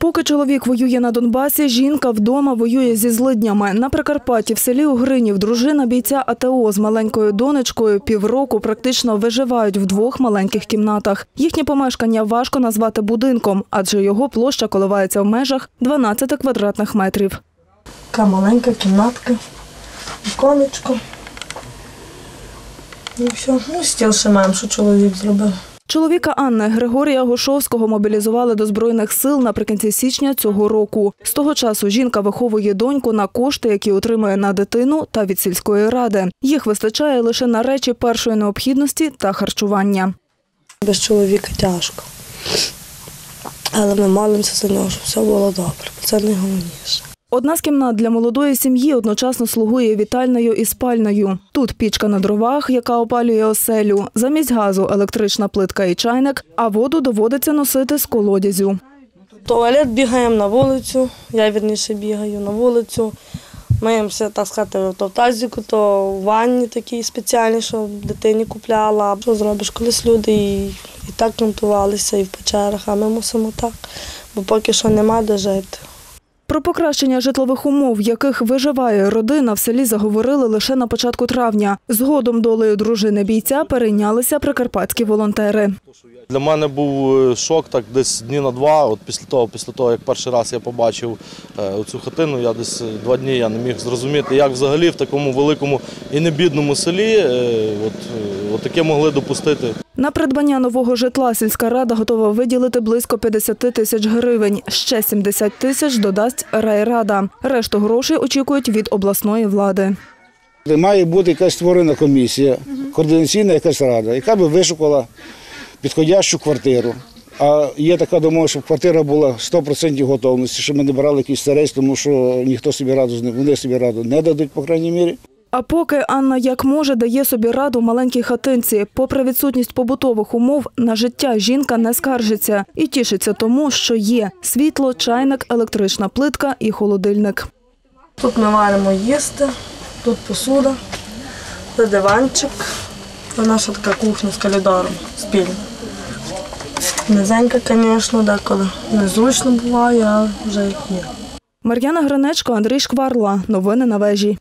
Поки чоловік воює на Донбасі, жінка вдома воює зі злиднями. На Прикарпатті в селі Угринів дружина бійця АТО з маленькою донечкою півроку практично виживають в двох маленьких кімнатах. Їхнє помешкання важко назвати будинком, адже його площа коливається в межах 12 квадратних метрів. Така маленька кімнатка, віконечко. І все. Ну, стіл ще маємо, що чоловік зробив. Чоловіка Анни Григорія Гошовського мобілізували до Збройних сил наприкінці січня цього року. З того часу жінка виховує доньку на кошти, які отримує на дитину та від сільської ради. Їх вистачає лише на речі першої необхідності та харчування. Без чоловіка тяжко. Але ми молимося за нього, щоб все було добре. Це найголовніше. Одна з кімнат для молодої сім'ї одночасно слугує вітальною і спальною. Тут пічка на дровах, яка опалює оселю. Замість газу електрична плитка і чайник, а воду доводиться носити з колодязю. Туалет бігаємо на вулицю, я вірніше бігаю на вулицю. Миємося, так сказати, то в тазіку, то в ванні такій спеціальній, що дитині купляла. Що зробиш, колись люди і, і так кантувалися, і в печерах, а ми мусимо так, бо поки що нема де жити. Про покращення житлових умов, в яких виживає родина, в селі заговорили лише на початку травня. Згодом долею дружини бійця перейнялися прикарпатські волонтери. Для мене був е, шок так десь дні на два. От після того, після того, як перший раз я побачив е, цю хатину, я десь е, два дні я не міг зрозуміти, як взагалі в такому великому і небідному селі е, от, от таке могли допустити. На придбання нового житла сільська рада готова виділити близько 50 тисяч гривень. Ще 70 тисяч додасть райрада. Решту грошей очікують від обласної влади. Має бути якась створена комісія, координаційна якась рада, яка би вишукала підходящу квартиру. А є така думка, щоб квартира була 100% готовності, щоб ми не брали якийсь старець, тому що ніхто собі раду з ним, вони собі раду не дадуть, по крайній мірі. А поки Анна як може дає собі раду маленькій хатинці. Попри відсутність побутових умов, на життя жінка не скаржиться і тішиться тому, що є світло, чайник, електрична плитка і холодильник. Тут ми варимо їсти, тут посуда, диванчик. Це наша така кухня з коридором спільна. Низенька, звісно, деколи незручно буває, але вже як ні. Мар'яна Гринечко, Андрій Шкварла. Новини на вежі.